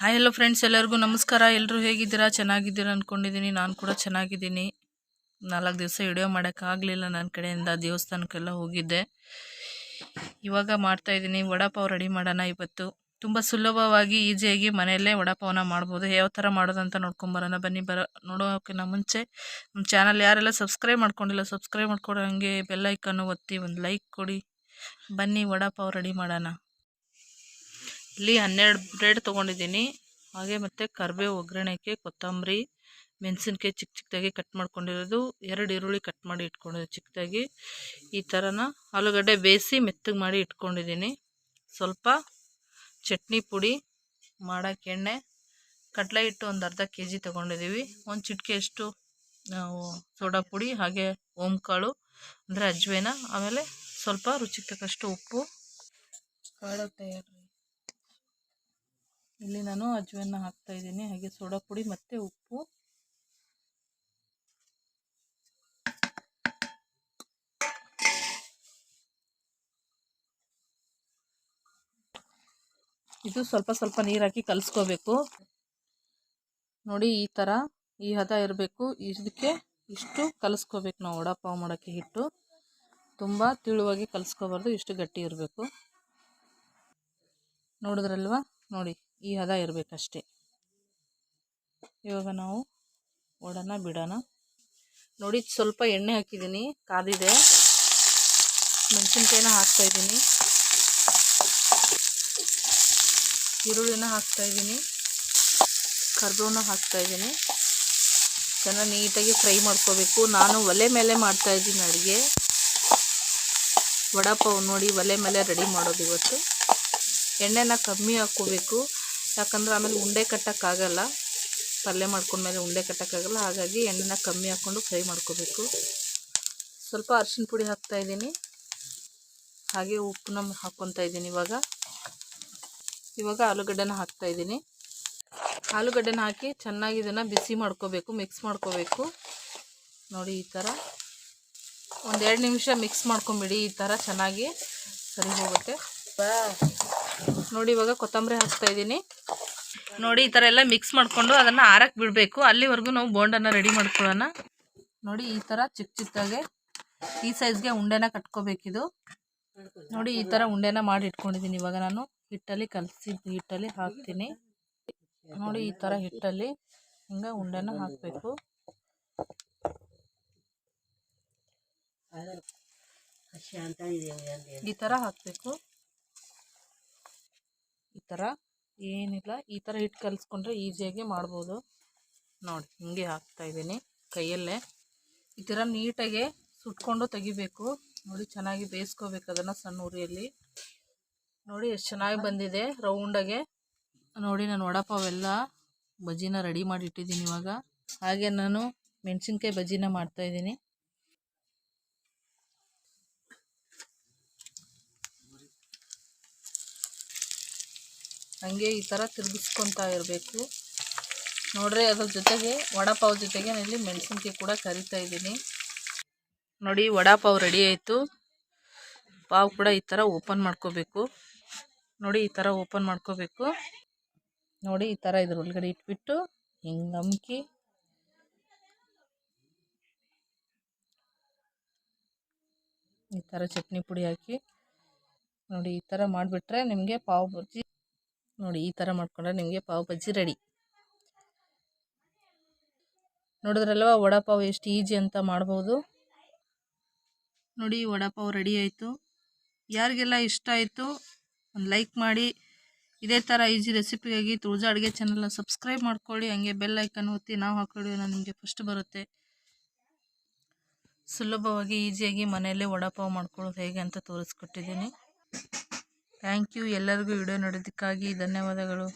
Hi hello friends ಎಲ್ಲರಿಗೂ ನಮಸ್ಕಾರ. ಎಲ್ಲರೂ ಹೇಗಿದ್ದೀರಾ? ಚೆನ್ನಾಗಿದ್ದೀರಾ ಅಂದ್ಕೊಂಡಿದ್ದೀನಿ ನಾನು ಕೂಡ ಚೆನ್ನಾಗಿದ್ದೀನಿ. ನಾಲ್ಕು ದಿವಸ ವಿಡಿಯೋ ಮಾಡೋಕ್ಕಾಗಲಿಲ್ಲ ನನ್ನ ಕಡೆಯಿಂದ ದೇವಸ್ಥಾನಕ್ಕೆಲ್ಲ ಹೋಗಿದ್ದೆ. ಇವಾಗ ಮಾಡ್ತಾಯಿದ್ದೀನಿ ವಡಾಪಾವ್ ರೆಡಿ ಮಾಡೋಣ ಇವತ್ತು. ತುಂಬ ಸುಲಭವಾಗಿ, ಈಸಿಯಾಗಿ ಮನೆಯಲ್ಲೇ ವಡಾಪಾವನ ಮಾಡ್ಬೋದು. ಯಾವ ಥರ ಮಾಡೋದಂತ ನೋಡ್ಕೊಂಬರೋಣ ಬನ್ನಿ, ಬರೋ ನೋಡೋಕ್ಕಿಂತ ಮುಂಚೆ. ನಮ್ಮ ಚಾನಲ್ ಯಾರೆಲ್ಲ ಸಬ್ಸ್ಕ್ರೈಬ್ ಮಾಡ್ಕೊಂಡಿಲ್ಲ, ಸಬ್ಸ್ಕ್ರೈಬ್ ಮಾಡ್ಕೊಡೋ ಹಂಗೆ ಬೆಲ್ಲೈಕನ್ನು ಒತ್ತಿ ಒಂದು ಲೈಕ್ ಕೊಡಿ. ಬನ್ನಿ, ವಡಾಪಾವ್ ರೆಡಿ ಮಾಡೋಣ. ಇಲ್ಲಿ ಹನ್ನೆರಡು ಬ್ರೆಡ್ ತೊಗೊಂಡಿದ್ದೀನಿ. ಹಾಗೆ ಮತ್ತು ಕರಿಬೇವು ಒಗ್ಗರಣೆಗೆ ಕೊತ್ತಂಬರಿ, ಮೆಣಸಿನ್ಕಾಯಿ ಚಿಕ್ಕ ಚಿಕ್ಕದಾಗಿ ಕಟ್ ಮಾಡ್ಕೊಂಡಿರೋದು, ಎರಡು ಈರುಳ್ಳಿ ಕಟ್ ಮಾಡಿ ಇಟ್ಕೊಂಡಿರೋದು ಚಿಕ್ಕದಾಗಿ ಈ ಥರನ ಆಲೂಗಡ್ಡೆ ಬೇಯಿಸಿ ಮೆತ್ತಗೆ ಮಾಡಿ ಇಟ್ಕೊಂಡಿದ್ದೀನಿ. ಸ್ವಲ್ಪ ಚಟ್ನಿ ಪುಡಿ ಮಾಡೋಕ್ಕೆ ಎಣ್ಣೆ, ಕಡಲೆ ಹಿಟ್ಟು ಒಂದು ಅರ್ಧ ಕೆ ಜಿ ತೊಗೊಂಡಿದ್ದೀವಿ ಒಂದು ಚಿಟಿಕೆಯಷ್ಟು ನಾವು ಸೋಡಾ ಪುಡಿ, ಹಾಗೆ ಓಂಕಾಳು, ಅಂದರೆ ಅಜ್ವೇನ, ಆಮೇಲೆ ಸ್ವಲ್ಪ ರುಚಿಗೆ ತಕ್ಕಷ್ಟು ಉಪ್ಪು, ಕಾಳು ತಯಾರಿ ಇಲ್ಲಿ ನಾನು ಅಜ್ವನ್ನ ಹಾಕ್ತಾ ಇದ್ದೀನಿ. ಹಾಗೆ ಸೋಡಾ ಪುಡಿ ಮತ್ತು ಉಪ್ಪು. ಇದು ಸ್ವಲ್ಪ ಸ್ವಲ್ಪ ನೀರು ಹಾಕಿ ಕಲಿಸ್ಕೋಬೇಕು. ನೋಡಿ, ಈ ಥರ ಈ ಹದ ಇರಬೇಕು. ಇದಕ್ಕೆ ಇಷ್ಟು ಕಲಿಸ್ಕೋಬೇಕು ನಾವು ವಡಾಪಾವ್ ಮಾಡೋಕ್ಕೆ ಹಿಟ್ಟು. ತುಂಬ ತಿಳುವಾಗಿ ಕಲಿಸ್ಕೋಬಾರ್ದು, ಇಷ್ಟು ಗಟ್ಟಿ ಇರಬೇಕು. ನೋಡಿದ್ರಲ್ವಾ? ನೋಡಿ. ಈ ಹದ ಇರಬೇಕಷ್ಟೇ. ಇವಾಗ ನಾವು ಒಡೋಣ ಬಿಡೋಣ ನೋಡಿ, ಸ್ವಲ್ಪ ಎಣ್ಣೆ ಹಾಕಿದ್ದೀನಿ. ಕಾದಿದೆ. ಮೆಣಸಿನ್ಕಾಯಿನ ಹಾಕ್ತಾಯಿದ್ದೀನಿ ಈರುಳ್ಳಿನ ಹಾಕ್ತಾಯಿದ್ದೀನಿ ಕರ್ಬೇವನ್ನ ಹಾಕ್ತಾಯಿದ್ದೀನಿ ಚೆನ್ನಾಗಿ ನೀಟಾಗಿ ಫ್ರೈ ಮಾಡ್ಕೋಬೇಕು. ನಾನು ಒಲೆ ಮೇಲೆ ಮಾಡ್ತಾಯಿದ್ದೀನಿ ಅಡುಗೆ. ವಡಾಪಾವ್ ನೋಡಿ, ಒಲೆ ಮೇಲೆ ರೆಡಿ ಮಾಡೋದು ಇವತ್ತು. ಎಣ್ಣೆನ ಕಮ್ಮಿ ಹಾಕ್ಕೋಬೇಕು. ಯಾಕಂದ್ರೆ ಆಮೇಲೆ ಉಂಡೆ ಕಟ್ಟೋಕ್ಕಾಗಲ್ಲ. ಪಲ್ಯ ಮಾಡ್ಕೊಂಡ್ಮೇಲೆ ಉಂಡೆ ಕಟ್ಟೋಕ್ಕಾಗಲ್ಲ. ಹಾಗಾಗಿ ಎಣ್ಣೆನ ಕಮ್ಮಿ ಹಾಕ್ಕೊಂಡು ಫ್ರೈ ಮಾಡ್ಕೋಬೇಕು. ಸ್ವಲ್ಪ ಅರ್ಶಿನ ಪುಡಿ ಹಾಕ್ತಾಯಿದ್ದೀನಿ ಹಾಗೆ ಉಪ್ಪು ನಮ್ಮ ಹಾಕ್ಕೊತಾ ಇದ್ದೀನಿ ಇವಾಗ. ಇವಾಗ ಆಲೂಗಡ್ಡೆನ ಹಾಕ್ತಾಯಿದ್ದೀನಿ ಆಲೂಗಡ್ಡೆನ ಹಾಕಿ ಚೆನ್ನಾಗಿ ಇದನ್ನು ಬಿಸಿ ಮಾಡ್ಕೋಬೇಕು ಮಿಕ್ಸ್ ಮಾಡ್ಕೋಬೇಕು. ನೋಡಿ ಈ ಥರ. ಒಂದೆರಡು ನಿಮಿಷ ಮಿಕ್ಸ್ ಮಾಡ್ಕೊಂಬಿಡಿ. ಈ ಥರ ಚೆನ್ನಾಗಿ ಸರಿ ಹೋಗುತ್ತೆ. ನೋಡಿ ಇವಾಗ ಕೊತ್ತಂಬರಿ ಹಾಕ್ತಾ ಇದ್ದೀನಿ. ನೋಡಿ ಈ ಥರ ಎಲ್ಲ ಮಿಕ್ಸ್ ಮಾಡಿಕೊಂಡು ಅದನ್ನು ಆರಕ್ಕೆ ಬಿಡಬೇಕು. ಅಲ್ಲಿವರೆಗೂ ನಾವು ಬೋಂಡನ್ನು ರೆಡಿ ಮಾಡ್ಕೊಳ್ಳೋಣ. ನೋಡಿ ಈ ಥರ ಚಿಕ್ಕ ಚಿಕ್ಕದಾಗೆ ಈ ಸೈಜ್ಗೆ ಉಂಡೆನ ಕಟ್ಕೋಬೇಕಿದು ನೋಡಿ ಈ ಥರ ಉಂಡೆನ ಮಾಡಿ ಇಟ್ಕೊಂಡಿದ್ದೀನಿ ಇವಾಗ ನಾನು. ಹಿಟ್ಟಲ್ಲಿ ಕಲಸಿ ಹಿಟ್ಟಲ್ಲಿ ಹಾಕ್ತೀನಿ. ನೋಡಿ ಈ ಥರ ಹಿಟ್ಟಲ್ಲಿ ಹಿಂಗೆ ಉಂಡೆನ ಹಾಕಬೇಕು. ಈ ಥರ ಹಾಕಬೇಕು. ಥರ ಏನಿಲ್ಲ, ಈ ಥರ ಹಿಟ್ಟು ಕಲಿಸ್ಕೊಂಡ್ರೆ ಈಸಿಯಾಗಿ ಮಾಡ್ಬೋದು. ನೋಡಿ, ಹಿಂಗೆ ಹಾಕ್ತಾಯಿದ್ದೀನಿ ಕೈಯಲ್ಲೇ. ಈ ಥರ ನೀಟಾಗೆ ಸುಟ್ಕೊಂಡು ತೆಗಿಬೇಕು. ನೋಡಿ, ಚೆನ್ನಾಗಿ ಬೇಯಿಸ್ಕೋಬೇಕು ಅದನ್ನು ಸಣ್ಣ ಉರಿಯಲ್ಲಿ. ನೋಡಿ, ಎಷ್ಟು ಚೆನ್ನಾಗಿ ಬಂದಿದೆ ರೌಂಡಾಗೆ ನೋಡಿ, ನಾನು ವಡಪಾವೆಲ್ಲ ಬಜ್ಜಿನ ರೆಡಿ ಮಾಡಿ ಇಟ್ಟಿದ್ದೀನಿ ಇವಾಗ. ಹಾಗೆ ನಾನು ಮೆಣಸಿನ್ಕಾಯಿ ಬಜ್ಜಿನ ಮಾಡ್ತಾಯಿದ್ದೀನಿ ಹಂಗೆ ಈ ಥರ ತಿರುಗಿಸ್ಕೊತಾ ಇರಬೇಕು. ನೋಡ್ರಿ ಅದ್ರ ಜೊತೆಗೆ ವಡಾಪಾವ್ ಜೊತೆಗೆ ನಾನು ಇಲ್ಲಿ ಮೆಣಸಿನ್ಕಾಯಿ ಕೂಡ ಕರಿತಾ ಇದ್ದೀನಿ. ನೋಡಿ ವಡಾಪಾವ್ ರೆಡಿ ಆಯಿತು. ಪಾವ್ ಕೂಡ ಈ ಥರ ಓಪನ್ ಮಾಡ್ಕೋಬೇಕು. ನೋಡಿ ಈ ಥರ ಓಪನ್ ಮಾಡ್ಕೋಬೇಕು. ನೋಡಿ ಈ ಥರ ಇದ್ರ ಒಳಗಡೆ ಇಟ್ಬಿಟ್ಟು ಹಿಂಗೆ ನಮ್ಕಿ ಈ ಥರ ಚಟ್ನಿ ಪುಡಿ ಹಾಕಿ. ನೋಡಿ ಈ ಥರ ಮಾಡಿಬಿಟ್ರೆ ನಿಮಗೆ ಪಾವ್ ಬಜ್ಜಿ ನೋಡಿ ಈ ಥರ ಮಾಡ್ಕೊಂಡ್ರೆ ನಿಮಗೆ ಪಾವ್ ಬಜ್ಜಿ ರೆಡಿ. ನೋಡಿದ್ರಲ್ವ ವಡಾಪಾವ್ ಎಷ್ಟು ಈಜಿ ಅಂತ ಮಾಡ್ಬೋದು. ನೋಡಿ ವಡಾಪಾವ್ ರೆಡಿ ಆಯಿತು. ಯಾರಿಗೆಲ್ಲ ಇಷ್ಟ ಆಯಿತು ಒಂದು ಲೈಕ್ ಮಾಡಿ. ಇದೇ ಥರ ಈಜಿ ರೆಸಿಪಿಗಾಗಿ ತುಳಜ ಅಡುಗೆ ಚಾನಲ್ನ ಸಬ್ಸ್ಕ್ರೈಬ್ ಮಾಡ್ಕೊಳ್ಳಿ. ಹಂಗೆ ಬೆಲ್ ಐಕನ್ ಒತ್ತಿ ನಾವು ಹಾಕೊಳ್ಳಿ ನಿಮಗೆ ಫಸ್ಟ್ ಬರುತ್ತೆ. ಸುಲಭವಾಗಿ ಈಜಿಯಾಗಿ ಮನೆಯಲ್ಲೇ ವಡಾಪಾವ್ ಮಾಡ್ಕೊಳ್ಳೋದು ಹೇಗೆ ಅಂತ ತೋರಿಸ್ಕೊಟ್ಟಿದ್ದೀನಿ. ಥ್ಯಾಂಕ್ ಯು ಎಲ್ಲರಿಗೂ ವಿಡಿಯೋ ನೋಡೋದಕ್ಕಾಗಿ ಧನ್ಯವಾದಗಳು.